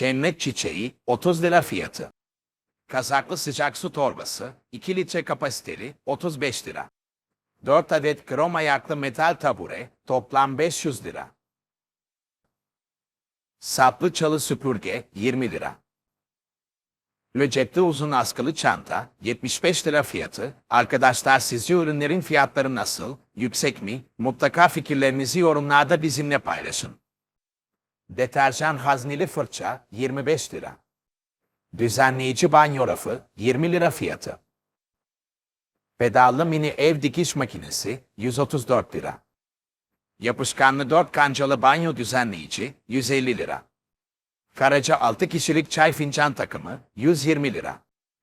Cennet çiçeği 30 lira fiyatı. Kazaklı sıcak su torbası 2 litre kapasiteli 35 lira. 4 adet krom ayaklı metal tabure toplam 500 lira. Saplı çalı süpürge 20 lira. Ve cepte uzun askılı çanta 75 lira fiyatı. Arkadaşlar sizce ürünlerin fiyatları nasıl? Yüksek mi? Mutlaka fikirlerinizi yorumlarda bizimle paylaşın. Deterjan hazneli fırça 25 lira. Düzenleyici banyo rafı 20 lira fiyatı. Pedallı mini ev dikiş makinesi 134 lira. Yapışkanlı 4 kancalı banyo düzenleyici 150 lira. Karaca 6 kişilik çay fincan takımı 120 lira.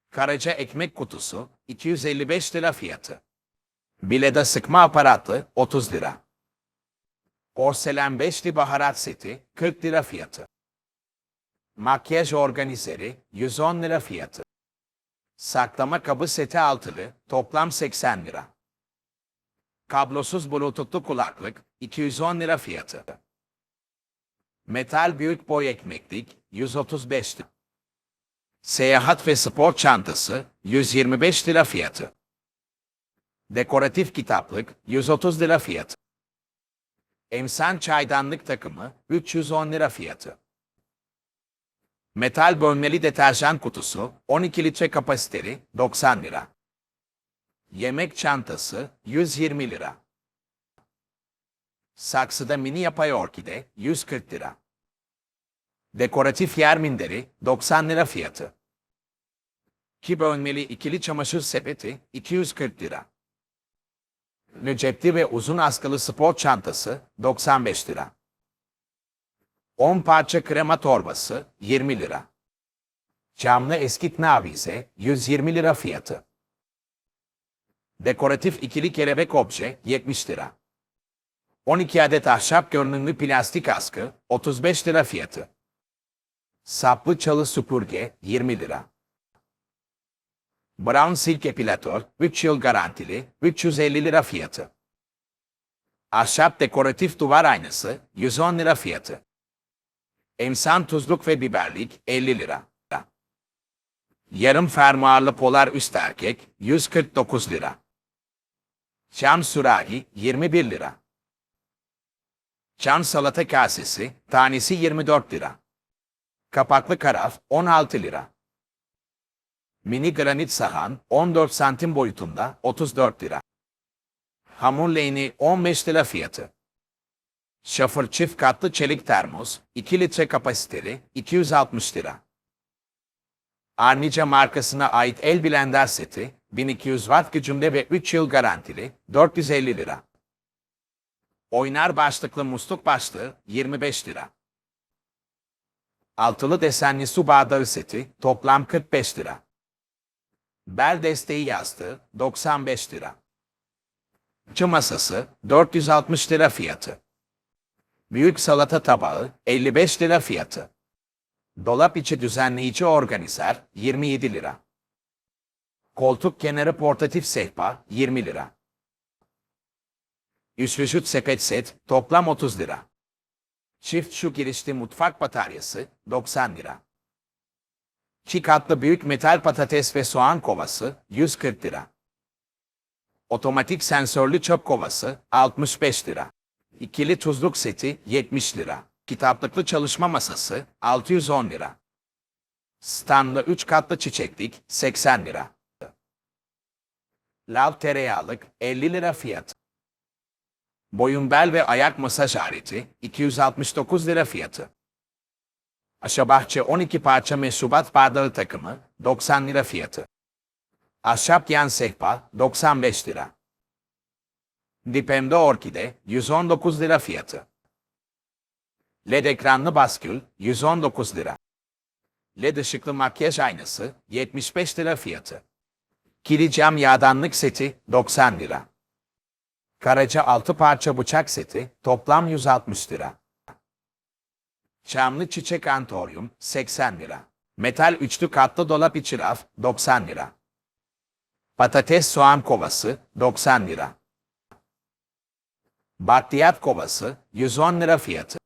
Karaca ekmek kutusu 255 lira fiyatı. Bileda sıkma aparatı 30 lira. Porselen beşli baharat seti 40 lira fiyatı. Makyaj organizeri 110 lira fiyatı. Saklama kabı seti altılı toplam 80 lira. Kablosuz bluetoothlu kulaklık 210 lira fiyatı. Metal büyük boy ekmeklik 135 lira. Seyahat ve spor çantası 125 lira fiyatı. Dekoratif kitaplık 130 lira fiyatı. Emsan çaydanlık takımı 310 lira fiyatı. Metal bölmeli deterjan kutusu 12 litre kapasiteli 90 lira. Yemek çantası 120 lira. Saksıda mini yapay orkide 140 lira. Dekoratif yer minderi 90 lira fiyatı. Ki bölmeli ikili çamaşır sepeti 240 lira. Cepli ve uzun askılı spor çantası 95 lira. 10 parça krema torbası 20 lira. Camlı eskitme avize 120 lira fiyatı. Dekoratif ikili kelebek obje 70 lira. 12 adet ahşap görünümlü plastik askı 35 lira fiyatı. Saplı çalı süpürge 20 lira. Brown Silk Epilator 3 yıl garantili 350 lira fiyatı. Ahşap dekoratif duvar aynası 110 lira fiyatı. Emsan tuzluk ve biberlik 50 lira. Yarım fermuarlı polar üst erkek 149 lira. Çam sürahi 21 lira. Çam salata kasesi tanesi 24 lira. Kapaklı karaf 16 lira. Mini granit sahan 14 santim boyutunda 34 lira. Hamur leğeni 15 lira fiyatı. Şafır çift katlı çelik termos 2 litre kapasiteli 260 lira. Arnica markasına ait el blender seti 1200 watt gücünde ve 3 yıl garantili 450 lira. Oynar başlıklı musluk başlığı 25 lira. Altılı desenli su bardağı seti toplam 45 lira. Bel desteği yastığı 95 lira. Çı masası 460 lira fiyatı. Büyük salata tabağı 55 lira fiyatı. Dolap içi düzenleyici organizer 27 lira. Koltuk kenarı portatif sehpa 20 lira. Üst vücut sepet set toplam 30 lira. Çift şu girişli mutfak bataryası 90 lira. Çiğ katlı büyük metal patates ve soğan kovası 140 lira. Otomatik sensörlü çöp kovası 65 lira. İkili tuzluk seti 70 lira. Kitaplıklı çalışma masası 610 lira. Standlı 3 katlı çiçeklik 80 lira. Lav tereyağlık 50 lira fiyat. Boyun bel ve ayak masaj aleti 269 lira fiyatı. Aşabahçe 12 parça meşrubat bardağı takımı 90 lira fiyatı. Ahşap yan sehpa 95 lira. Dipemde orkide 119 lira fiyatı. LED ekranlı baskül 119 lira. LED ışıklı makyaj aynası 75 lira fiyatı. Kili cam yağdanlık seti 90 lira. Karaca 6 parça bıçak seti toplam 160 lira. Çamlı çiçek antoryum 80 lira. Metal üçlü katlı dolap içi raf 90 lira. Patates soğan kovası 90 lira. Bakliyat kovası 110 lira fiyatı.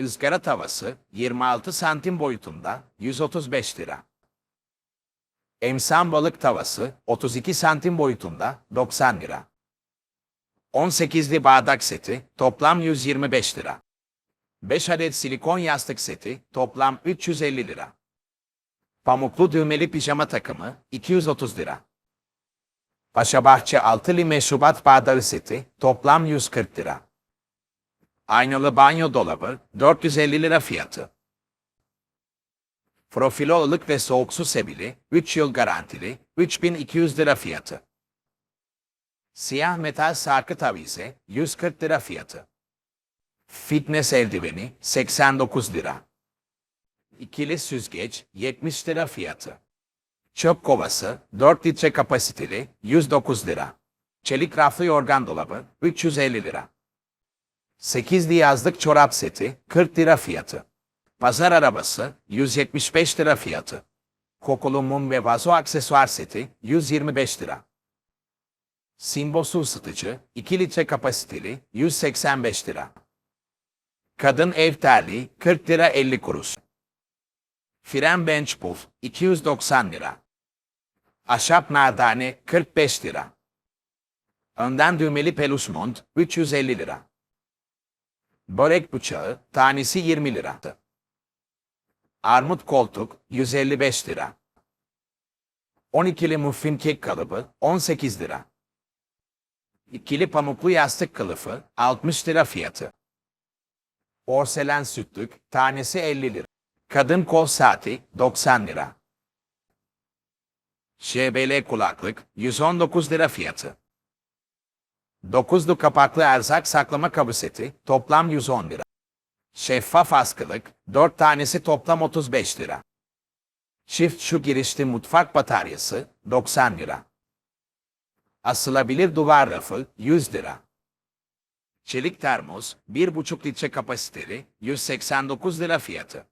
ızgara tavası 26 santim boyutunda 135 lira. Emsan balık tavası 32 santim boyutunda 90 lira. 18'li bardak seti toplam 125 lira. 5 adet silikon yastık seti toplam 350 lira. Pamuklu düğmeli pijama takımı 230 lira. Paşabahçe altılı meşrubat bardağı seti toplam 140 lira. Aynalı banyo dolabı 450 lira fiyatı. Profilo ılık ve soğuk su sebili 3 yıl garantili 3200 lira fiyatı. Siyah metal sarkı tavize 140 lira fiyatı. Fitness eldiveni 89 lira. İkili süzgeç 70 lira fiyatı. Çöp kovası 4 litre kapasiteli 109 lira. Çelik raflı yorgan dolabı 350 lira. 8'li yazlık çorap seti 40 lira fiyatı. Pazar arabası 175 lira fiyatı. Kokulu mum ve vazo aksesuar seti 125 lira. Simbo su ısıtıcı 2 litre kapasiteli 185 lira. Kadın ev terliği 40 lira 50 kuruş. Fren bench puff 290 lira. Ahşap merdane 45 lira. Önden düğmeli peluş mont 350 lira. Börek bıçağı tanesi 20 lira. Armut koltuk 155 lira. 12'li muffin kek kalıbı 18 lira. İkili pamuklu yastık kılıfı 60 lira fiyatı. Porselen sütlük tanesi 50 lira. Kadın kol saati 90 lira. ŞBL kulaklık 119 lira fiyatı. Dokuzlu kapaklı erzak saklama kabı seti toplam 110 lira. Şeffaf askılık 4 tanesi toplam 35 lira. Çift şu girişli mutfak bataryası 90 lira. Asılabilir duvar rafı 100 lira. Çelik termos 1,5 litre kapasiteli 189 lira fiyatı.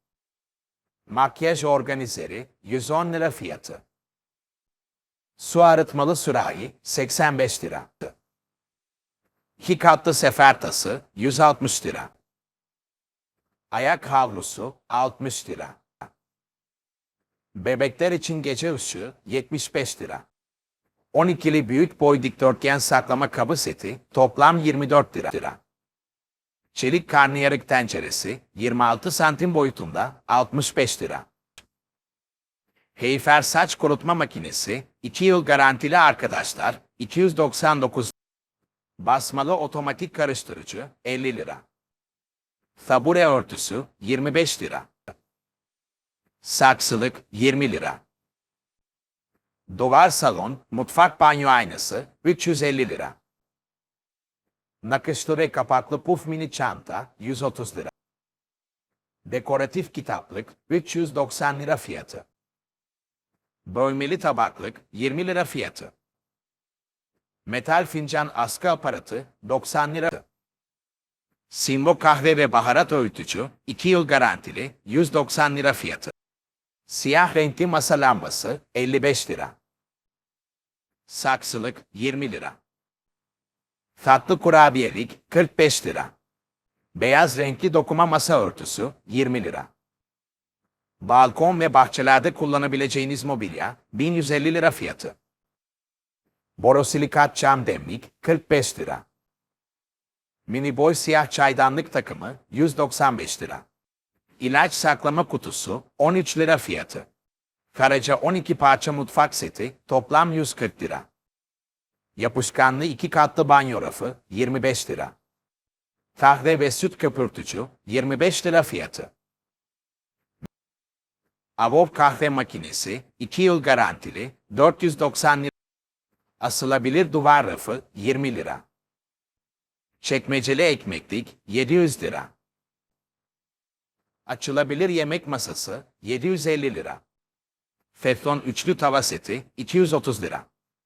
Makyaj organizeri 110 lira fiyatı. Su arıtmalı sürahi 85 lira. İki katlı sefer tası 160 lira. Ayak havlusu 60 lira. Bebekler için gece ışığı 75 lira. 12'li büyük boy dikdörtgen saklama kabı seti toplam 24 lira. Çelik karnıyarık tenceresi 26 santim boyutunda 65 lira. Heyfer saç kurutma makinesi 2 yıl garantili arkadaşlar 299 Basmalı otomatik karıştırıcı 50 lira. Tabure örtüsü 25 lira. Saksılık 20 lira. Duvar salon, mutfak banyo aynası 350 lira. Nakışlı ve kapaklı puf mini çanta 130 lira. Dekoratif kitaplık 390 lira fiyatı. Bölmeli tabaklık 20 lira fiyatı. Metal fincan askı aparatı 90 lira. Simbo kahve ve baharat öğütücü 2 yıl garantili 190 lira fiyatı. Siyah renkli masa lambası 55 lira. Saksılık 20 lira. Tatlı kurabiyelik 45 lira. Beyaz renkli dokuma masa örtüsü 20 lira. Balkon ve bahçelerde kullanabileceğiniz mobilya 1150 lira fiyatı. Borosilikat cam demlik 45 lira. Mini boy siyah çaydanlık takımı 195 lira. İlaç saklama kutusu 13 lira fiyatı. Karaca 12 parça mutfak seti toplam 140 lira. Yapışkanlı iki katlı banyo rafı 25 lira. Kahve ve süt köpürtücü 25 lira fiyatı. Avov kahve makinesi 2 yıl garantili 490 lira. Asılabilir duvar rafı 20 lira. Çekmeceli ekmeklik 700 lira. Açılabilir yemek masası 750 lira. Teflon üçlü tava seti 230 lira.